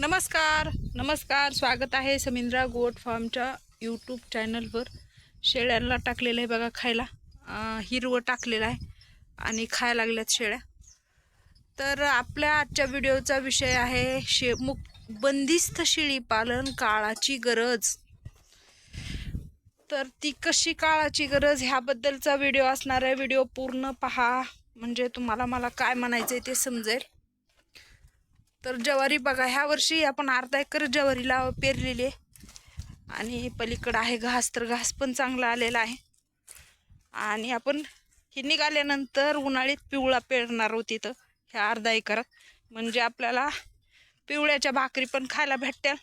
नमस्कार नमस्कार. स्वागत आहे समिंद्रा गोट फार्मच्या यूट्यूब चॅनलवर शेळ्यांना टाकलेलं आहे बघा खायला. हिरवं टाकलेलं आहे आणि खायला लागल्यात शेळ्या. तर आपल्या आजच्या व्हिडिओचा विषय आहे शे मुक बंदिस्त शेळीपालन काळाची गरज. तर ती कशी काळाची गरज ह्याबद्दलचा व्हिडिओ असणार आहे. व्हिडिओ पूर्ण पहा. म्हणजे तुम्हाला मला काय म्हणायचं आहे ते समजेल. तर ज्वारी बघा ह्या वर्षी आपण अर्धा एकर ज्वारीला पेरलेली आहे. आणि पलीकडं आहे घास तर घास पण चांगला आलेला आहे. आणि आपण हे निघाल्यानंतर उन्हाळीत पिवळा पेरणार आहोत तिथं ह्या अर्धा एकरात. म्हणजे आपल्याला पिवळ्याच्या भाकरी पण खायला भेटत्या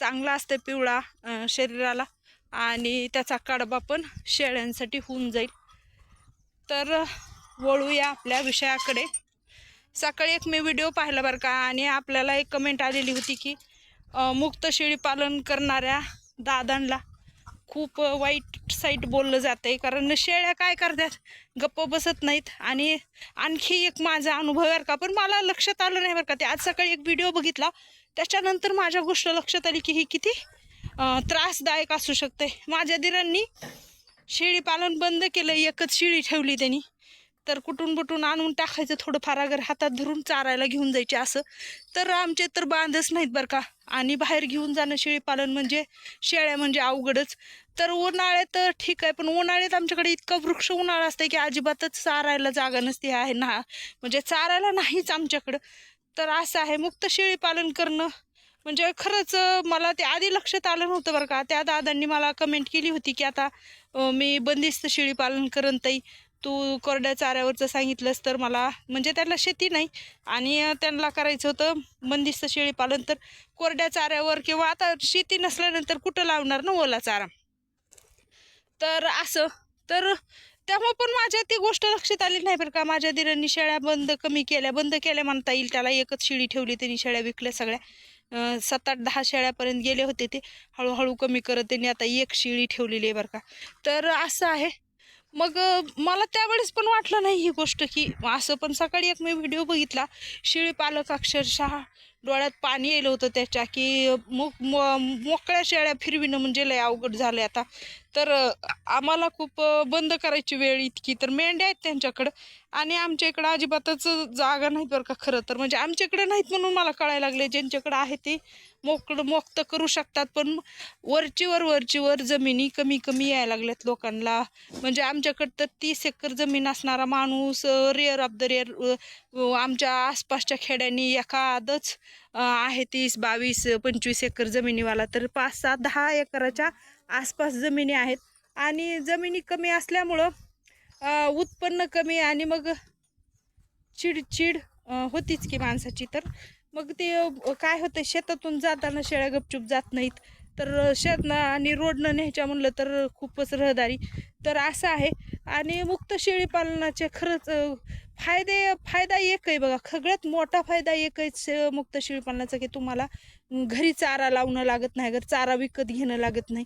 चांगला असतं पिवळा शरीराला. आणि त्याचा कडबा पण शेळ्यांसाठी होऊन जाईल. तर वळूया आपल्या विषयाकडे. सकाळी एक मी व्हिडिओ पाहिला बरं का आणि आपल्याला एक कमेंट आलेली होती की मुक्त शेळी पालन करणाऱ्या दादांना खूप वाईट साईट बोललं जातं आहे कारण शेळ्या काय करतात? गप्प बसत नाहीत. आणि आणखी एक माझा अनुभव आहे का पण मला लक्षात आलं नाही बरं का. ते आज सकाळी एक व्हिडिओ बघितला. त्याच्यानंतर माझ्या गोष्ट लक्षात आली की ही किती त्रासदायक असू शकते. माझ्या दिरांनी शेळी पालन बंद केलं एकच शेळी ठेवली त्यांनी. तर कुठून बुटून आणून टाकायचं थोडंफार अगर हातात धरून चारायला घेऊन जायचे असं. तर आमचे तर बांधच नाहीत बरं का. आणि बाहेर घेऊन जाणं शेळीपालन म्हणजे शेळ्या म्हणजे अवघडच. तर उन्हाळ्यात ठीक आहे पण उन्हाळ्यात आमच्याकडे इतकं वृक्ष उन्हाळा असतं की अजिबातच चारायला जागा नसते आहे ना. म्हणजे चारायला नाहीच आमच्याकडं. तर असं आहे मुक्त शेळीपालन करणं म्हणजे खरंच मला ते आधी लक्षात आलं नव्हतं बरं का. त्या दादांनी मला कमेंट केली होती की आता मी बंदिस्त शेळी पालन ताई. तू कोरड्या चाऱ्यावरचं सांगितलंस तर मला म्हणजे त्यांना शेती नाही. आणि त्यांना करायचं होतं बंदिस्त शेळी पालन. तर कोरड्या चाऱ्यावर किंवा आता शेती नसल्यानंतर कुठं लावणार ना ओला चारा? तर असं. तर त्यामुळे पण माझ्या ती गोष्ट लक्षात आली नाही बरं का. माझ्या दिरांनी शेळ्या बंद कमी केल्या. बंद केल्या म्हणता येईल. त्याला एकच शेळी ठेवली त्यांनी शेळ्या विकल्या सगळ्या. सात आठ दहा शेळ्यापर्यंत गेले होते ते. हळूहळू कमी करत त्यांनी आता एक शिळी ठेवलेली आहे बरं का. तर असं आहे. मग मला त्यावेळेस पण वाटलं नाही ही गोष्ट की असं पण सकाळी एक मी व्हिडिओ बघितला. शेळी पालक अक्षरशः डोळ्यात पाणी येलं होतं त्याच्या की मोक मो मोकळ्या शेळ्या फिरविणं म्हणजे लय अवघड झालं आता. तर आम्हाला खूप बंद करायची वेळ इतकी. तर मेंढ्या आहेत त्यांच्याकडं आणि आमच्या इकडं अजिबातच जागा नाहीत बरं का खरं तर. म्हणजे आमच्याकडे नाहीत म्हणून मला कळायला लागले. ज्यांच्याकडं आहे ते मोकळं मोक्त करू शकतात. पण वरचीवर वरचीवर जमिनी कमी कमी यायला लागल्यात लोकांना. म्हणजे आमच्याकडं तर तीस एकर जमीन असणारा माणूस रेअर ऑफ द रेअर आमच्या आसपासच्या खेड्यांनी एखादच आहे तीस बावीस पंचवीस एकर जमिनीवाला. तर पाच सात दहा एकराच्या आसपास जमिनी आहेत. आणि जमिनी कमी असल्यामुळं उत्पन्न कमी आणि मग चिडचिड होतीच की माणसाची तर. मग ते काय होतं शेतातून जाताना शेळ्या गपचूप जात नाहीत. तर शेतनं आणि रोडनं न्यायच्या म्हणलं तर खूपच रहदारी. तर असं आहे. आणि मुक्त शेळी पालनाचे खरंच फायदे फायदा एक आहे बघा. सगळ्यात मोठा फायदा एक आहे मुक्त शेळी पालनाचा की तुम्हाला घरी चारा लावणं लागत नाही घर चारा विकत घेणं लागत नाही.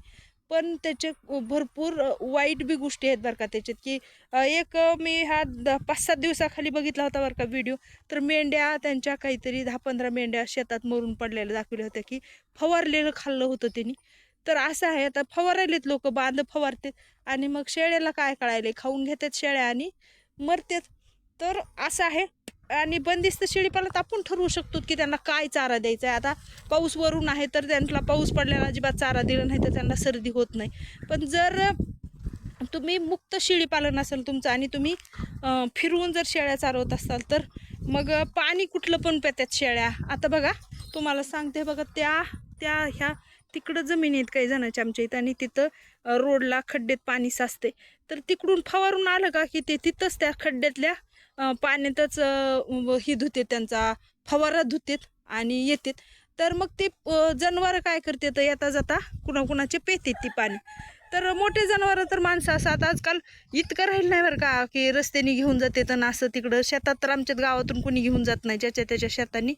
पण त्याचे भरपूर वाईट बी गोष्टी आहेत बरं का त्याच्यात की एक मी हा द पाच सात दिवसाखाली बघितला होता बरं का व्हिडिओ. तर मेंढ्या त्यांच्या काहीतरी दहा पंधरा मेंढ्या शेतात मरून पडलेल्या दाखवल्या होत्या की फवारलेलं खाल्लं होतं त्यांनी तर असं आहे आता फवारायलेत लोक बांध फवारतात आणि मग शेळ्याला काय कळायले खाऊन घेतात शेळ्या आणि मरतात. तर असं आहे. आणि बंदिस्त शेळीपालनात आपण ठरवू शकतो की त्यांना काय चारा द्यायचा आहे. आता पाऊस वरून आहे तर त्यांना पाऊस पडल्याला अजिबात चारा दिला नाही तर त्यांना सर्दी होत नाही. पण जर तुम्ही मुक्त शेळीपालन असेल तुमचं आणि तुम्ही फिरवून जर शेळ्या चालवत असाल तर मग पाणी कुठलं पण पेत्यात शेळ्या. आता बघा तुम्हाला सांगते बघा त्या त्या ह्या तिकडं जमिनीत आहेत काही जणांच्या आमच्या इथं आणि तिथं रोडला खड्ड्यात पाणी साचते तर तिकडून फवारून आलं का की ते तिथंच त्या खड्ड्यातल्या पाण्यातच ही धुते त्यांचा फवारा धुतेत आणि येतात. तर मग ते जनावर काय करते तर येता जाता कुणाकुणाचे पेतात ती पाणी. तर मोठे जनावर तर माणसं असतात. आजकाल इतकं राहिलं नाही बरं का की रस्त्याने घेऊन जाते तर असं तिकडं. शेतात तर आमच्यात गावातून कोणी घेऊन जात नाही. ज्याच्या त्याच्या शेतांनी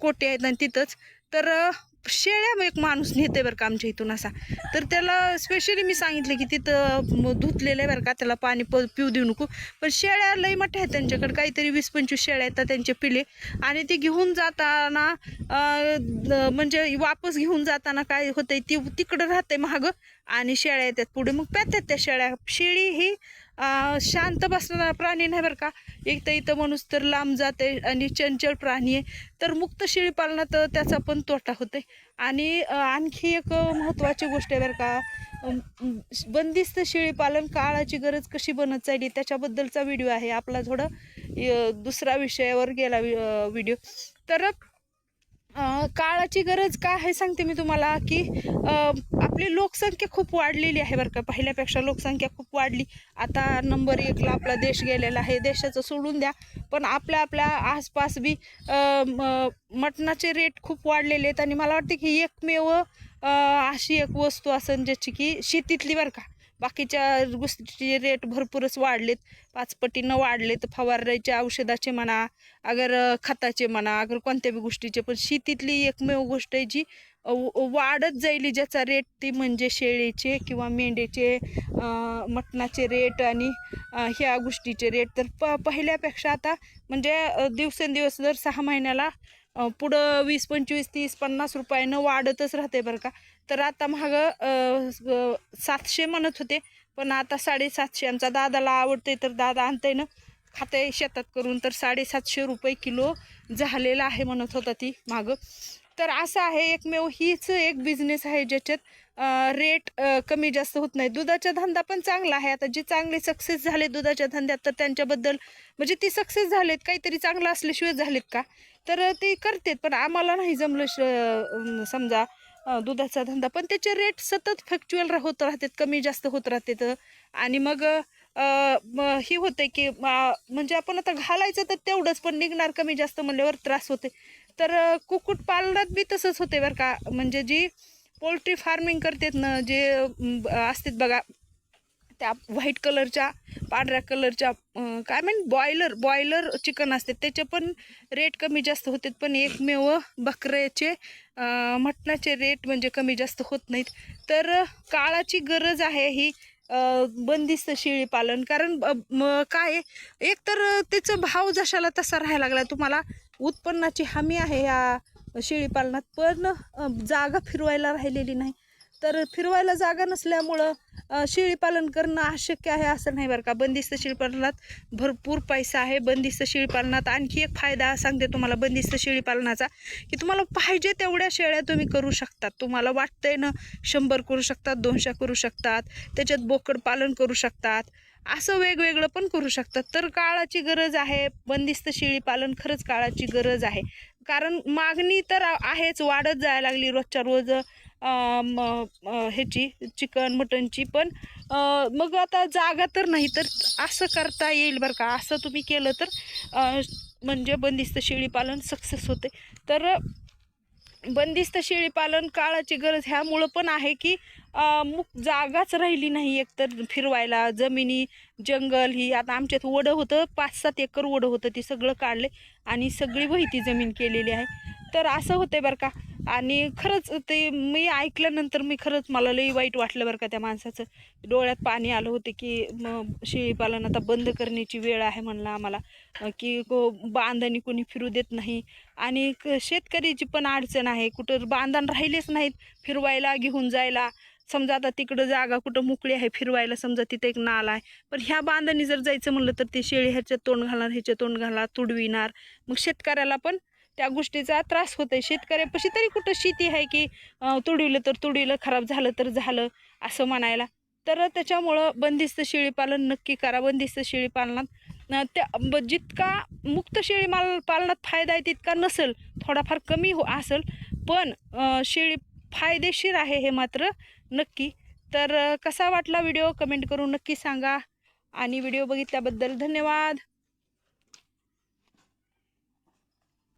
कोटे आहेत आणि तिथंच. तर शेळ्या एक माणूस नेते बरं का आमच्या इथून असा. तर त्याला स्पेशली मी सांगितलं की तिथं धुतलेलं आहे बरं का त्याला पाणी प पिऊ देऊ नको. पण शेळ्या लई मोठ्या आहेत त्यांच्याकडे. काहीतरी वीस पंचवीस शेळ्या आहेत त्यांचे पिले. आणि ते घेऊन जाताना म्हणजे वापस घेऊन जाताना काय होतंय ती तिकडं राहते महाग आणि शेळ्या येतात पुढे. मग प्यातात त्या शेळ्या. शेळी ही शांत बसणारा प्राणी नाही बरं का? एक तर इथं माणूस तर लांब जाते आणि चंचल प्राणी आहे. तर मुक्त शेळी पालनात त्याचा पण तोटा होते आणि आणखी एक महत्त्वाची गोष्ट आहे बरं का? बंदिस्त शेळी पालन काळाची गरज कशी बनत चालली त्याच्याबद्दलचा व्हिडिओ आहे. आपला थोडं दुसरा विषयावर गेला व्हिडिओ. तर काळाची गरज काय आहे सांगते मी तुम्हाला की आपली लोकसंख्या खूप वाढलेली आहे बरं का. पहिल्यापेक्षा लोकसंख्या खूप वाढली. आता नंबर एकला आपला देश गेलेला आहे. देशाचं सोडून द्या. पण आपल्या आपल्या आसपास बी मटणाचे रेट खूप वाढलेले आहेत. आणि मला वाटते की एकमेव अशी एक वस्तू असेल ज्याची की शेतीतली बरं का. बाकीच्या गोष्टीचे रेट भरपूरच वाढलेत. पाच पटीनं वाढलेत. फवारायच्या औषधाचे म्हणा अगर खताचे म्हणा अगर कोणत्या बी गोष्टीचे. पण शेतीतली एकमेव गोष्ट आहे जी वाढत जाईल ज्याचा रेट ती म्हणजे शेळीचे किंवा मेंढीचे मटणाचे रेट आणि ह्या गोष्टीचे रेट तर प पहिल्यापेक्षा आता म्हणजे दिवसेंदिवस जर सहा महिन्याला पुढं वीस पंचवीस तीस पन्नास रुपयानं वाढतच राहते बरं का. तर आता महाग सातशे म्हणत होते पण आता साडेसातशे आमचा दादाला आवडते तर दादा आणते ना. खाते शेतात करून तर साडेसातशे रुपये किलो झालेला आहे म्हणत होता ती मागं. तर असं आहे एकमेव हीच एक बिझनेस आहे ज्याच्यात रेट कमी जास्त होत नाही. दुधाचा धंदा पण चांगला आहे. आता जे चांगले सक्सेस झाले दुधाच्या धंद्यात तर त्यांच्याबद्दल म्हणजे ती सक्सेस झालेत काहीतरी चांगलं असल्याशिवाय झालेत का? तर ते करतेत पण आम्हाला नाही जमलं श समजा दुधाचा धंदा. पण त्याचे रेट सतत फॅक्च्युअल होत राहतात कमी जास्त होत राहतात. आणि मग हे होते की म्हणजे आपण आता घालायचं तर तेवढंच पण निघणार कमी जास्त म्हणल्यावर त्रास होते तर कुक्कुटपालनात बी तसंच होते बरं का. म्हणजे जी पोल्ट्री फार्मिंग करतात ना जे असतात बघा त्या व्हाईट कलरच्या पांढऱ्या कलरच्या काय म्हण बॉयलर बॉयलर चिकन असते. त्याचे पण रेट कमी जास्त होतात पण एकमेव बकऱ्याचे मटणाचे रेट म्हणजे कमी जास्त होत नाहीत. तर काळाची गरज आहे ही बंदिस्त शेळी पालन. कारण ब- म- काय एक तर त्याचा त्याचं भाव जशाला तसा राहायला लागला. तुम्हाला उत्पन्नाची हमी आहे या शेळीपालनात पण जागा फिरवायला राहिलेली नाही. तर फिरवायला जागा नसल्यामुळं शेळीपालन करणं अशक्य आहे असं नाही बरं का? बंदिस्त शेळीपालनात भरपूर पैसा आहे. बंदिस्त शेळीपालनात आणखी एक फायदा सांगते तुम्हाला बंदिस्त शेळीपालनाचा की तुम्हाला पाहिजे तेवढ्या शेळ्या तुम्ही करू शकतात. तुम्हाला वाटतंय ना शंभर करू शकतात दोनशे करू शकतात त्याच्यात बोकड पालन करू शकतात. असं वेगवेगळं पण करू शकतात. तर काळाची गरज आहे बंदिस्त शेळीपालन खरंच काळाची गरज आहे. कारण मागणी तर आहेच वाढत जायला लागली रोजच्या रोज ह्याची चिकन मटनची. पण मग आता जागा तर नाही तर असं करता येईल बरं का? असं तुम्ही केलं तर म्हणजे बंदिस्त शेळीपालन सक्सेस होते. तर बंदिस्त शेळीपालन काळाची गरज ह्यामुळं पण आहे की अं, मुक जागाच राहिली नाही एकतर फिरवायला. जमिनी जंगल ही आता आमच्यात वडं होतं पाच सात एकर वडं होतं ते सगळं काढले आणि सगळी वहिती जमीन केलेली आहे. तर असं होतं बरं का. आणि खरंच ते मी ऐकल्यानंतर मी खरंच मला लई वाईट वाटलं बरं का त्या माणसाचं. डोळ्यात पाणी आलं होते की मग शेळीपालन आता बंद करण्याची वेळ आहे म्हणलं आम्हाला. की को- बांधणी कोणी फिरू देत नाही. आणि क- शेतकऱ्याची पण अडचण आहे. कुठं बांधण राहिलेच नाहीत फिरवायला घेऊन जायला. समजा आता तिकडं जागा कुठं मोकळी आहे फिरवायला समजा तिथे एक नाला आहे. पण ह्या बांधणी जर जायचं म्हणलं तर ते शेळी ह्याच्यात तोंड घालणार ह्याच्यात तोंड घालणार तुडविणार. मग शेतकऱ्याला पण त्या गोष्टीचा त्रास होतोय. शेतकऱ्यापाशी तरी कुठं शेती आहे की तुडविलं तर तुडविलं खराब झालं तर झालं असं म्हणायला. तर त्याच्यामुळं बंदिस्त शेळीपालन नक्की करा. बंदिस्त शेळीपालनात त्या ब- जितका मुक्त शेळी माल पालनात फायदा आहे तितका नसेल थोडाफार कमी हो असेल पण शेळी फायदेशीर आहे हे मात्र नक्की. तर कसा वाटला व्हिडिओ? कमेंट करून नक्की सांगा. आणि व्हिडिओ बघितल्याबद्दल धन्यवाद.